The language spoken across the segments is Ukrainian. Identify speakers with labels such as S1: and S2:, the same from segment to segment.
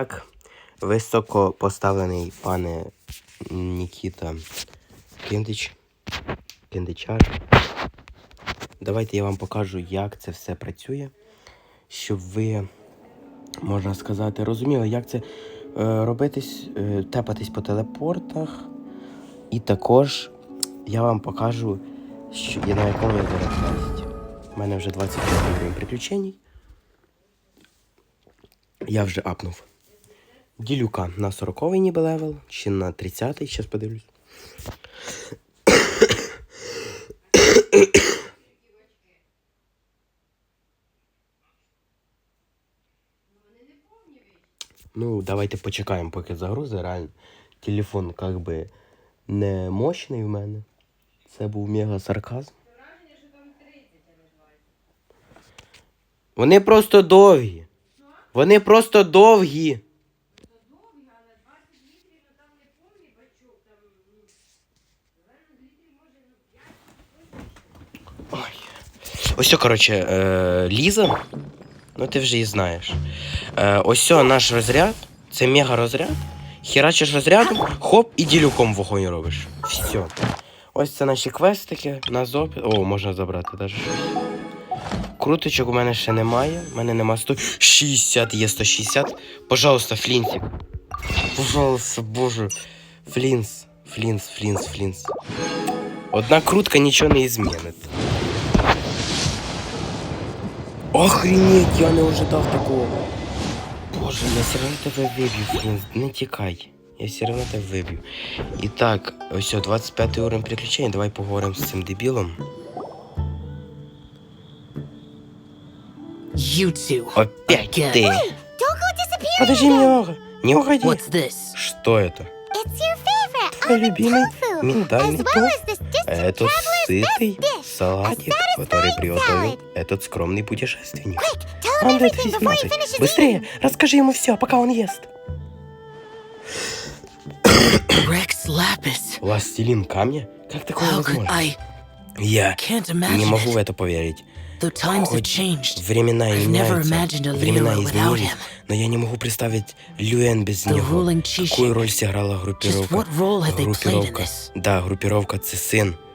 S1: Так, високо поставлений пане Нікіта Кіндич. Кіндичар. Давайте я вам покажу, як це все працює, щоб ви, можна сказати, розуміли, як це е, робитись, е, тепатись по телепортах. І також я вам покажу, що я на якому я зараз. У мене вже 25 рівень приключень. Я вже апнув. Ділюка на 40 ніби левел, чи на 30-й, зараз подивлюсь. Ну, давайте почекаємо, поки загрузи. Реально, телефон как би не мощний в мене. Це був мега сарказм. Вони просто довгі. Вони просто довгі. Ой. Ось, коротше, е, Ліза. Ну ти вже її знаєш. Е, ось наш розряд. Це мега розряд. Херачиш розрядом, хоп, і ділюком вогонь робиш. Все. Ось це наші квестики на зопі. О, можна забрати навіть. Круточок у мене ще немає. У мене нема 160, є 160. Пожалуйста, флінсик. Пожалуйста, боже. Флінс. Флінс, флінс, флінс. Одна крутка нічого не змінить. Охренеть, я не ожидав такого. Боже, я все одно тебе виб'ю, Флінс, не тікай. Я все одно тебе виб'ю. І так, ось о, 25 уровень приключень. Давай поговоримо з цим дебілом.
S2: You two.
S1: Опять
S2: Again.
S1: ты.
S3: Don't go disappearing
S1: Подожди
S3: again.
S1: немного. Не уходи.
S2: What's this?
S1: Что это?
S3: It's your favorite
S1: Твой
S3: almond
S1: любимый
S3: tofu,
S1: миндальный
S3: as well
S1: тофу.
S3: as this distant
S1: Это
S3: traveler's
S1: сытый
S3: best dish,
S1: салатик,
S3: a
S1: который
S3: satisfying
S1: приготовил
S3: salad.
S1: этот скромный путешественник.
S3: Quick, tell him
S1: Андре
S3: everything before he
S1: 317,
S3: finishes
S1: быстрее,
S3: eating.
S1: расскажи ему все, пока он ест.
S2: Rex Lapis.
S1: Властелин камня? Как такое
S2: How could
S1: возможно?
S2: I?
S1: Я
S2: Can't
S1: не
S2: imagine
S1: могу в
S2: it.
S1: это поверить.
S2: Though times have
S1: Хоть
S2: changed,
S1: времена
S2: I've never
S1: меняются,
S2: imagined a
S1: времена
S2: Lira without
S1: изменились,
S2: him.
S1: но я не могу представить Люэн без
S2: The
S1: него.
S2: ruling Chishi.
S1: Какую роль сыграла
S2: Just
S1: группировка?
S2: what role had they played in
S1: группировка.
S2: this?
S1: Да, группировка Цисин во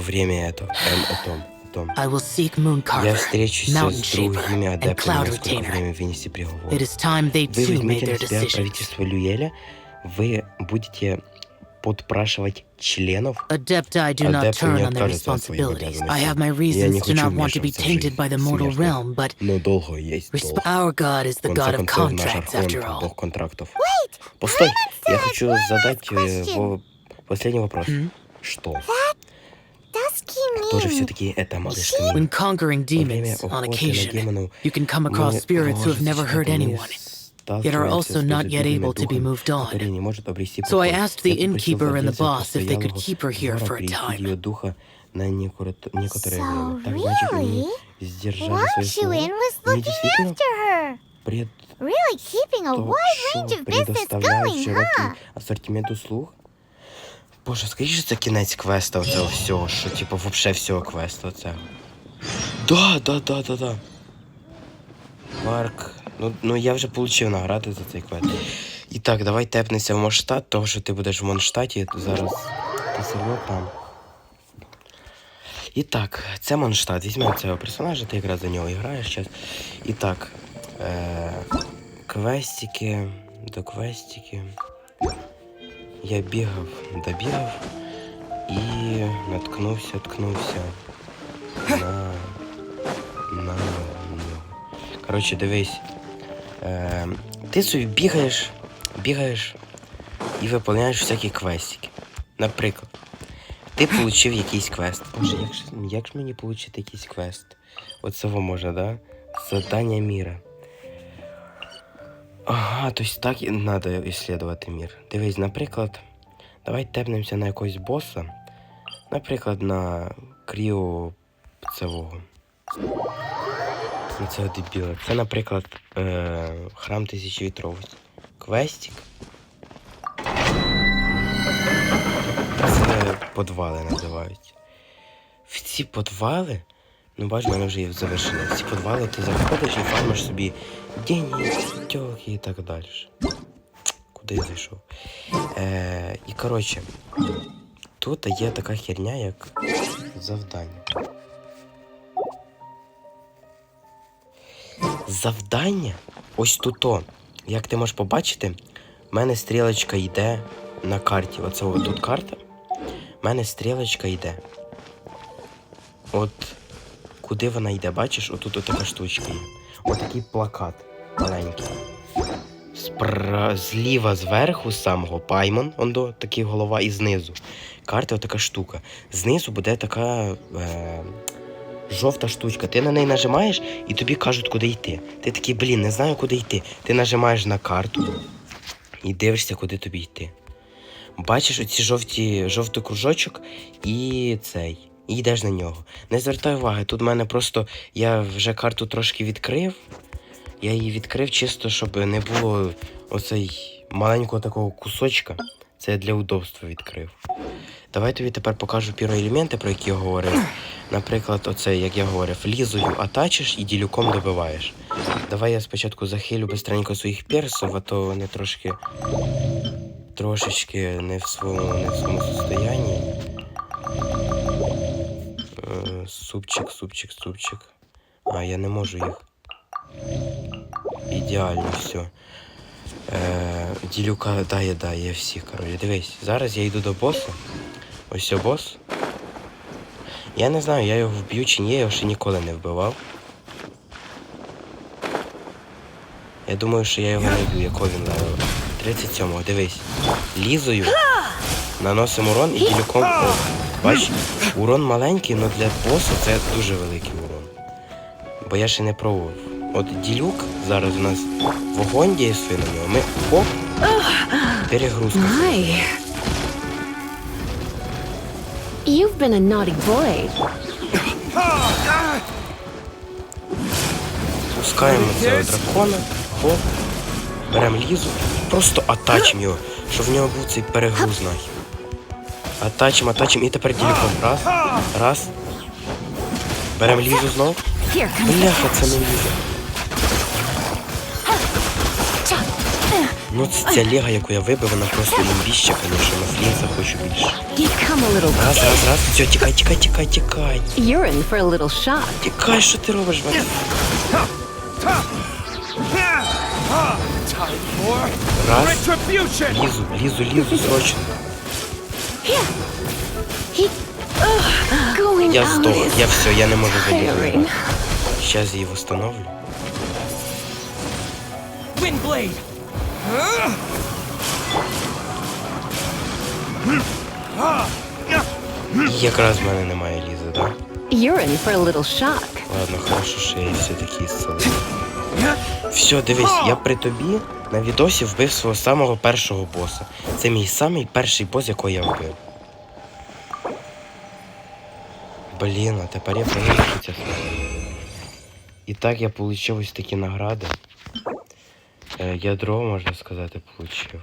S1: Время этого. Эм, о том, о том.
S2: I will seek Moon
S1: Я
S2: Carver,
S1: встречусь
S2: Mountain
S1: с другими
S2: Shaper, and
S1: адептами,
S2: Cloud
S1: насколько
S2: Retainer.
S1: время вынести приговор.
S2: It is time they
S1: Вы
S2: too made
S1: возьмете
S2: their
S1: на себя правительство Люэля, вы будете подпрашивать членов.
S2: Adepti do not turn on their responsibilities. I have my reasons to not want to be tainted by the mortal realm, but
S1: Но долго есть долг.
S2: our god is the god of contracts, after all.
S1: бог контрактов.
S3: Wait,
S1: Постой, я хочу
S3: one last
S1: задать э, последний вопрос. Что?
S3: does he
S1: Кто же
S3: mean?
S1: все-таки эта малышка
S2: When
S1: Мин?
S2: conquering
S1: Во время
S2: demons, on
S1: охоты на
S2: occasion,
S1: демонов
S2: you can come
S1: мы
S2: across spirits who have
S1: можем
S2: never hurt
S1: встречаться
S2: anyone,
S1: с
S2: yet are
S1: сталкиваемся
S2: also
S1: с
S2: not yet
S1: безобидными
S2: able to be
S1: духами,
S2: moved on.
S1: которые не может обрести
S2: So I
S1: покой.
S2: asked the
S1: Я попросил
S2: innkeeper and the
S1: владельца
S2: boss if they could
S1: постоялого
S2: keep her here
S1: двора
S2: for a
S1: перевести
S2: time.
S1: ее духа на некоторое, некоторое
S3: So
S1: время. Так, значит, они
S3: really?
S1: сдержали
S3: Wang
S1: свое слово.
S3: Shuin was
S1: Они
S3: looking
S1: действительно
S3: after her.
S1: пред
S3: Really keeping a
S1: то,
S3: wide range
S1: що
S3: of business
S1: предоставляють
S3: going,
S1: широкий
S3: huh?
S1: асортимент услуг. Боже, скажи, що це кінець квесту оцього всього, що типу вообще всього квесту оцього. Да, да, да, да, да. Марк. Ну, ну я вже отримав награди за цей квест. І так, давай тепнемося в Монштадт, того що ти будеш в Монштаті зараз. Ти все одно там. І так, це Монштадт. Візьмемо цього персонажа, ти якраз за нього граєш зараз. І так. Е- квестики, до квестики. Я бігав, добігав і наткнувся, ткнувся на. на нього. Коротше, дивись. Е, ти собі бігаєш, бігаєш і виповняєш всякі квестики. Наприклад, ти отримав якийсь квест. Боже, як ж, як ж мені отримати якийсь квест? Оце можна, да? Задання міра. Ага, то есть так і надо исследувати мір. Дивись, наприклад, давай тепнемося на якогось боса. Наприклад, на кріо цього. На цього дебіла. Це, наприклад, е- храм тисячовітровості. Квестик. Це подвали називають. В ці подвали. Ну, бач, в мене вже є завершення. В ці подвали ти заходиш і фармиш собі деньги, тілки і так далі. Куди я зайшов? Е, і коротше, тут є така херня, як завдання. Завдання ось тут. о. Як ти можеш побачити, в мене стрілочка йде на карті. Оце от тут карта. В мене стрілочка йде. От куди вона йде, бачиш, отут отака штучка є. Отакий плакат маленький. Спра... Зліва зверху самого паймон, он до такий голова, і знизу. Карта отака штука. Знизу буде така е... жовта штучка. Ти на неї нажимаєш і тобі кажуть, куди йти. Ти такий, блін, не знаю, куди йти. Ти нажимаєш на карту і дивишся, куди тобі йти. Бачиш оці жовті, жовтий кружочок і цей. І йдеш на нього. Не звертай уваги, тут в мене просто я вже карту трошки відкрив. Я її відкрив чисто, щоб не було оцей маленького такого кусочка. Це я для удобства відкрив. Давай тобі тепер покажу піроелементи, про які я говорив. Наприклад, оце, як я говорив, лізою атачиш і ділюком добиваєш. Давай я спочатку захилю бистренько своїх персів, а то вони трошки трошечки не в своєму, не в своєму состоянні. Супчик, супчик, супчик. А, я не можу їх. Ідеально все. Е, ділюка дає, дає всіх, коротше. Дивись, зараз я йду до боса. Ось бос. Я не знаю, я його вб'ю чи ні, я його ще ніколи не вбивав. Я думаю, що я його не вб'ю, якого він левел. 37-го, дивись. Лізою. Наносимо урон і ділюком. Бач, урон маленький, але для боса це дуже великий урон. Бо я ще не пробував. От ділюк зараз у нас вогонь дійствує на нього. Ми хоп. Перегрузка.
S4: My. You've been a naughty boy.
S1: Пускаємо цього дракона, хоп, беремо лізу, просто атачимо його, щоб в нього був цей перегруз нахер. Атачимо, атачимо і тепер діліком. Раз, раз. Беремо лізу знов. Бляха, це не ліза. Ну це ця ліга, яку я вибив, вона просто імбіща, звісно, на флінса хочу більше. Раз, раз, раз. Все, тікай, тікай, тікай, тікай.
S4: You're in for a little shock.
S1: Тікай, що ти робиш, Ваня? Раз. Лізу, лізу, лізу, срочно.
S4: Going
S1: Я здох, я все, я не можу залізти. Сейчас її! І якраз в мене немає лізи, да?
S4: You're in for a little shock.
S1: Ладно, хорошо, що я її все-таки ісцелив. Все, дивись, я при тобі на відосі вбив свого самого першого боса. Це мій самий перший бос, якого я вбив. Блін, а тепер я проїхався. І так я отримав ось такі награди. Е, ядро, можна сказати, получив.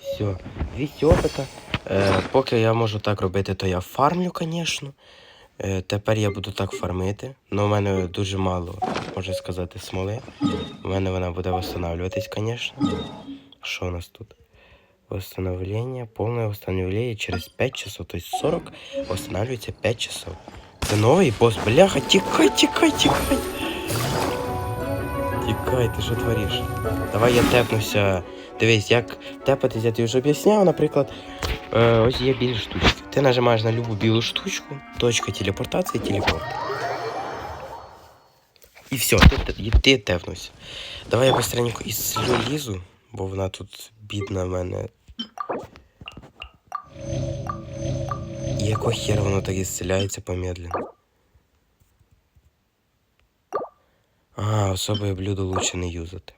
S1: Все, 200 опита. Е, поки я можу так робити, то я фармлю, звісно. Е, тепер я буду так фармити. Ну, у мене дуже мало, можна сказати, смоли. У мене вона буде восстанавливатись, звісно. Що у нас тут? Восстановление, полное восстановление через 5 часов. То есть 40 восстанавливается 5 часов. Це новий босс, бляха, тікай, тікай, тікай. Тікай, ти що твориш? Давай я тепнуся. Дивись, як тепатись, я тобі вже об'ясняв, наприклад. Е, ось є білі штучки. Ти нажимаєш на любу білу штучку, точка телепортації, телепорт. І все, ти, ти, тепнувся. Давай я быстренько ісцелю лізу, бо вона тут бідна в мене. І якого хера воно так ісцеляється помедленно. А, особое блюдо лучше не юзати.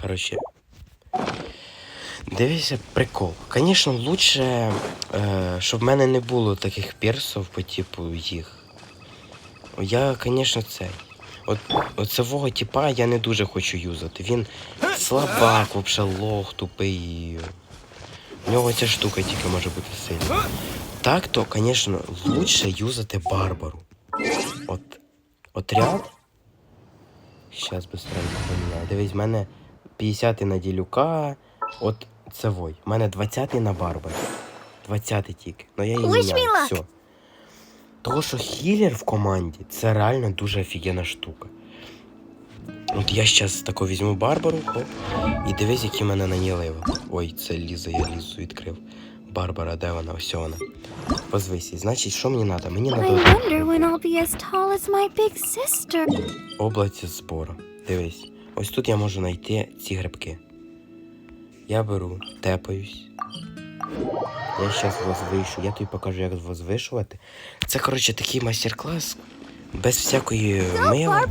S1: Короче. Дивися, прикол. Звісно, лучше, щоб в мене не було таких персів по типу їх. Я, звісно, цей. От оцевого типа я не дуже хочу юзати. Він слабак, вообще лох, тупий. У нього ця штука тільки може бути сильна. Так, то, звісно, лучше юзати Барбару. От отряд Щас быстренько поміняю. Дивись, в мене 50 на ділюка. От це вой. У мене 20 на Барбарі. 20 тільки. Ну я її міняю. Все. Того, що хілер в команді, це реально дуже офігенна штука. От я зараз тако візьму Барбару, оп, і дивись, які в мене на ній ливи. Ой, це Ліза, я Лізу відкрив. Барбара, де вона? Ось вона. Позвись. Значить, що мені треба? Мені треба область збору. Дивись, ось тут я можу знайти ці грибки. Я беру, тепаюсь. Я зараз возвишу. Я тобі покажу, як возвишувати. Це, коротше, такий майстер-клас без всякої мила.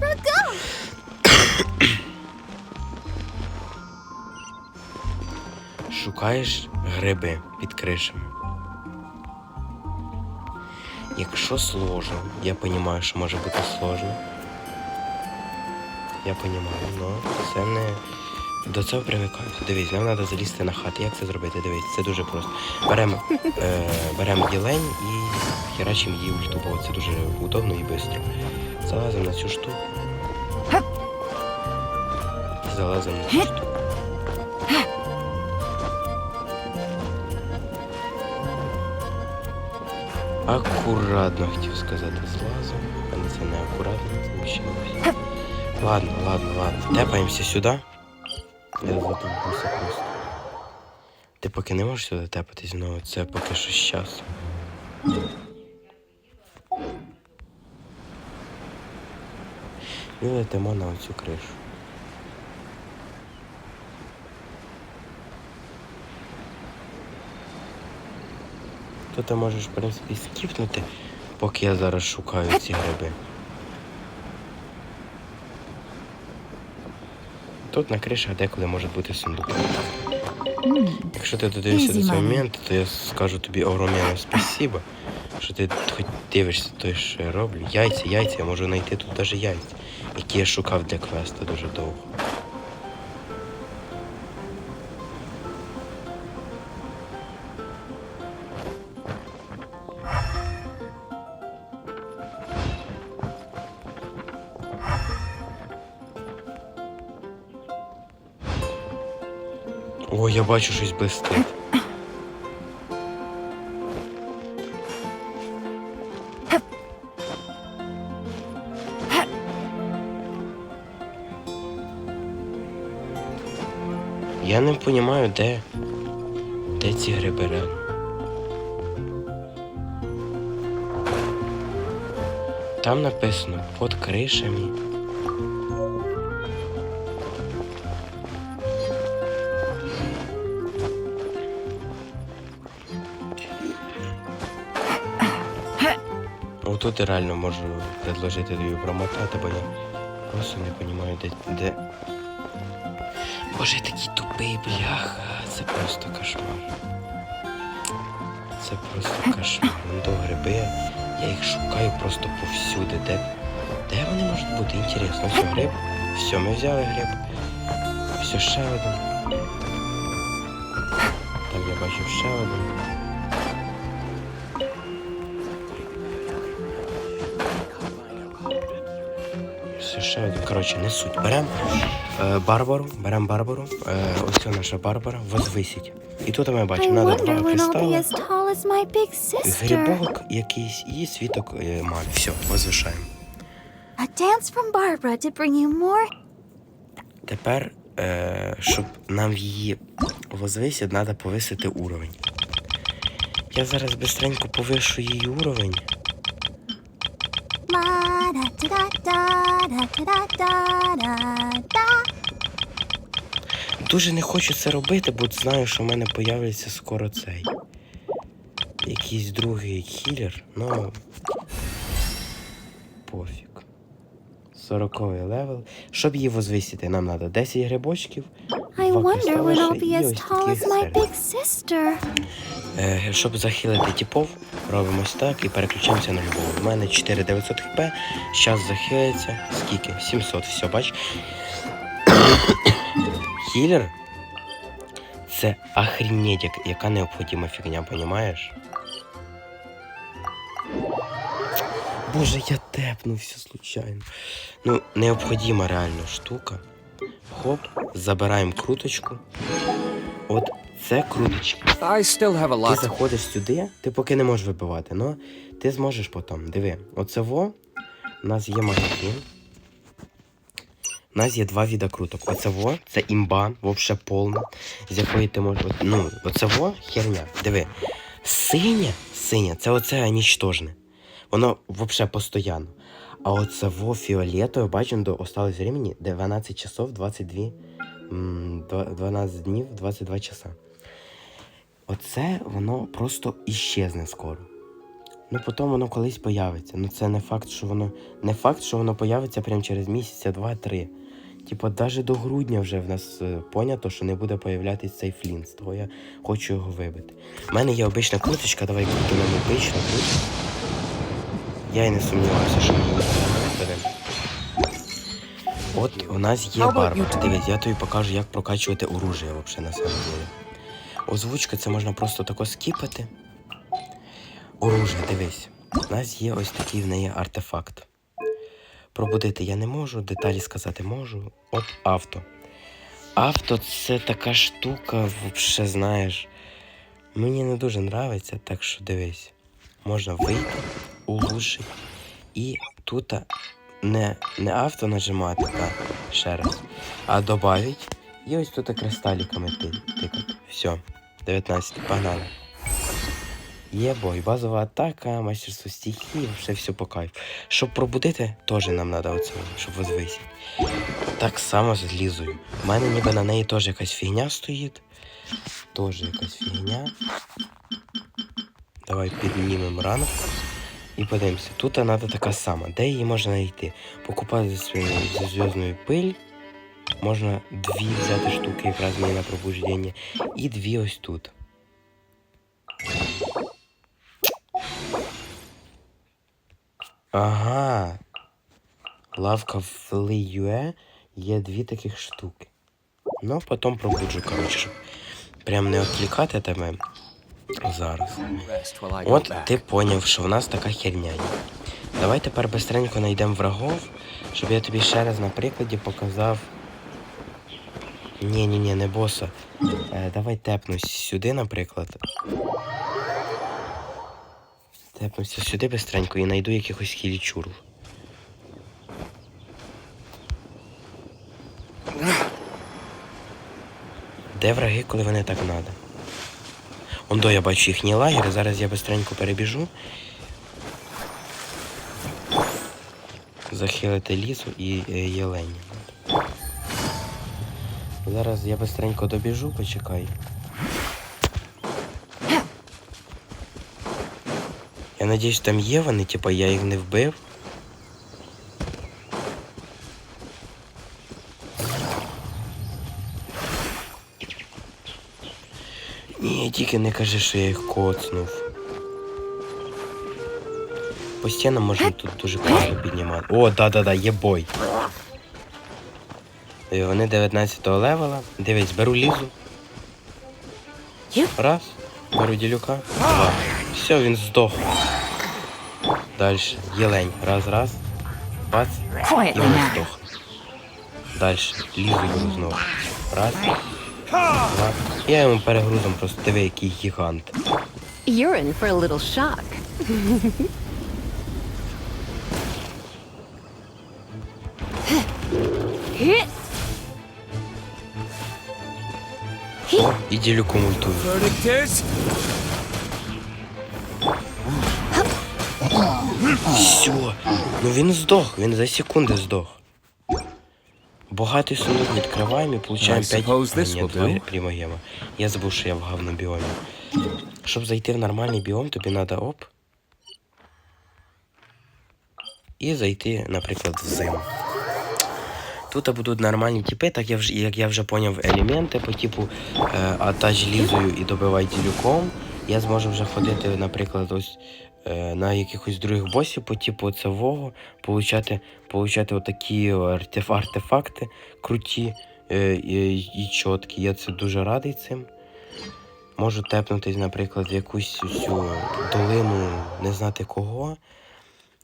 S1: Шукаєш гриби під кришами. Якщо сложно, я розумію, що може бути сложно. Я розумію, але це не. До цього привикаю. Дивись, нам треба залізти на хати. Як це зробити? Дивись, це дуже просто. Беремо е, берем ділень і херачимо її ульту, бо це дуже удобно і швидко. Залазимо на цю штуку. Залазимо. Акуратно хотів сказати злазом, але це не акуратно, це. Ладно, ладно, ладно. Тепаємося сюди. Я затупився просто. Ти поки не можеш сюди тепатись знову, це поки що часу. І летимо на оцю кришу. То ти можеш, в принципі, скіпнути, поки я зараз шукаю ці гриби. Тут на кришах деколи може бути сундук. Якщо ти додивишся до цього моменту, то я скажу тобі огромне спасибо, що ти хоч дивишся той, що я роблю. Яйця, яйця, я можу знайти тут навіть яйця, які я шукав для квесту дуже довго. О, я бачу щось блистить. Я не розумію, де. Де ці гриби. Там написано під кришами. Отут я реально можу предложити тобі промотати, бо я просто не розумію, де. де... Боже, такий тупий, бляха. Це просто кошмар. Це просто кошмар. До гриби. Я їх шукаю просто повсюди. Де, де вони можуть бути? Інтересно. Все, гриб. Все, ми взяли гриб. Все, ще один. Так, я бачу ще один. Ще один. Коротше, не суть. Беремо е, Барбару, беремо Барбару. Е, ось це наша Барбара, возвисить. І тут ми бачимо, треба
S3: wonder
S1: два кристали, грибок якийсь і світок е, має. Все, возвишаємо.
S3: A dance from Barbara to bring you more.
S1: Тепер, е, щоб нам її возвисити, треба повисити уровень. Я зараз бистренько повишу її уровень. Дуже не хочу це робити, бо знаю, що в мене появиться скоро цей. Якийсь другий хілер, ну. Пофіг. 40 левел. Щоб її возвисити, нам треба 10 грибочків.
S3: I wonder when I'll be as tall as my big sister.
S1: Е, щоб захилити типов, робимо ось так і переключаємося на любого. У мене 4900 хп, зараз захилиться. Скільки? 700, все, бач. Хілер це охренеть, яка необхідна фігня, понімаєш? Боже, я тепнувся случайно. Ну, необходима реально штука. Хоп, забираємо круточку. От це круточки.
S5: I still have a
S1: Ти заходиш сюди, ти поки не можеш вибивати, але ти зможеш потім. Диви, оце во, у нас є магазин. У нас є два віда круток. Оце во, це імба, вообще повна, з якої ти можеш. Ну, оце во херня. Диви. Синя, синя, це оце нічтожне. Воно вообще постійно. А оце во фіолетове, бачимо, до осталось времени 12 часов 22. 12 днів 22 часа. Оце воно просто іщезне скоро. Ну, потім воно колись появиться. Ну це не факт, що воно. Не факт, що воно появиться прямо через місяця, два-три. Типа, навіть до грудня вже в нас е, понято, що не буде появлятись цей флінт. Того я хочу його вибити. У мене є обична круточка, давай крутимо обичну круточку. Я і не сумнівався, що ми виберемо. От у нас є барба. Дивись, я тобі покажу, як прокачувати оружие взагалі на самом деле. Озвучка це можна просто тако скіпати. Оружие, дивись. У нас є ось такий в неї артефакт. Пробудити я не можу, деталі сказати можу. От авто. Авто це така штука, взагалі, знаєш. Мені не дуже нравиться, так що дивись. Можна вийти, улучшити. І тут не, не авто нажимати, так, ще раз, а добавить. І ось тут кристаліками тикати. Все. 19, погнали. Бой, базова атака, мастерство стихії, все все по кайфу. Щоб пробудити, теж нам треба оце, щоб возвисити. Так само з лізою. У мене ніби на неї теж якась фігня стоїть. Теж якась фігня. Давай піднімемо ранок і подивимося. Тут треба така сама. Де її можна знайти? Покупати свою зв'язною пиль. Можна дві взяти штуки якраз мені на пробуждення. І дві ось тут. Ага. Лавка в Лиюе є дві таких штуки. Ну, потім пробуджу, коротше, прям не відкликати тебе зараз. От ти поняв, що в нас така херня є. Давай тепер быстренько знайдемо врагов, щоб я тобі ще раз на прикладі показав. Ні, ні, ні, не боса. Е, давай тепнусь сюди, наприклад. Тепнуся сюди быстренько і знайду якихось хілічурів. Де враги, коли вони так надо? Ондо я бачу їхній лагер, зараз я быстренько перебіжу. Захилити лісу і е, єлені. Зараз я быстренько добіжу, почекай. Я надіюсь, там є вони, типа я їх не вбив. Тільки не кажи, що я їх коцнув. По стінам можна тут дуже класно піднімати. О, да-да-да, є бой. Е, Вони 19 левела. Дивись, беру лізу. Раз. Беру ділюка. Два. Все, він здох. Далі. Єлень. Раз, раз. Бац. І він здох. Далі. Лізу йому знову. Раз. Я йому перегрузом просто диви, який гігант.
S4: You're in for a little shock.
S1: І ділюку мультую.
S5: Verdict
S1: Все. Ну він здох, він за секунди здох. Багатий сундук відкриваємо і получаємо 5
S5: suppose this
S1: ні,
S5: will
S1: два
S5: do.
S1: прямогема. Я забув, що я в говнобіомі. Щоб зайти в нормальний біом, тобі треба оп. І зайти, наприклад, в зиму. Тут будуть нормальні типи, так я вже, як я вже поняв елементи по типу е, атач лізою і добивай ділюком. Я зможу вже ходити, наприклад, ось на якихось других босів по типу цевого, получати, получати отакі артеф, артефакти круті е, і, і чіткі. Я це дуже радий цим. Можу тепнутись, наприклад, в якусь цю долину не знати кого.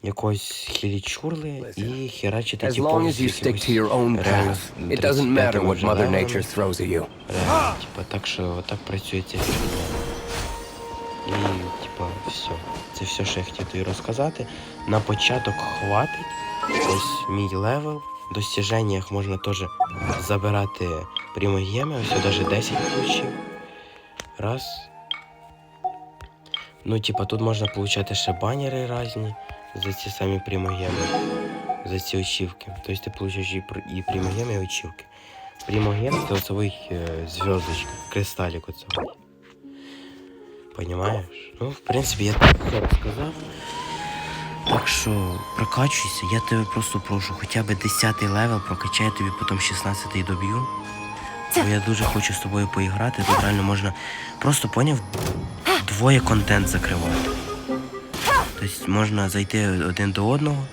S1: якогось хілічурли і херачити типу,
S5: long as
S1: з
S5: you stick
S1: якимось
S5: to your own
S1: реально
S5: path, it doesn't matter
S1: 35-ми
S5: what
S1: вже
S5: Mother
S1: левелами.
S5: Nature throws at you.
S1: Реально, типа, так що так працює ця фігня. І, типа, все. Це все, що я хотів тобі розказати. На початок хватить. Ось мій левел. В достіженнях можна теж забирати примогеми. Ось навіть 10 получив. Раз. Ну, типа, тут можна получати ще банери різні за ці самі примогеми. За ці очівки. Тобто ти получаєш і, пр- і очівки. Примоген це оцевий е, зв'язочка, кристалік оцевий. Понимаєш? Ну, в принципі, я так все розказав. Так що прокачуйся, я тебе просто прошу, хоча б 10 левел прокачай, тобі потім 16 доб'ю. Бо я дуже хочу з тобою поіграти. Тут реально можна просто поняв двоє контент закривати. Тобто можна зайти один до одного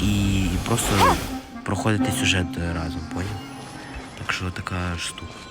S1: і просто проходити сюжет разом, поняв? Так що така штука.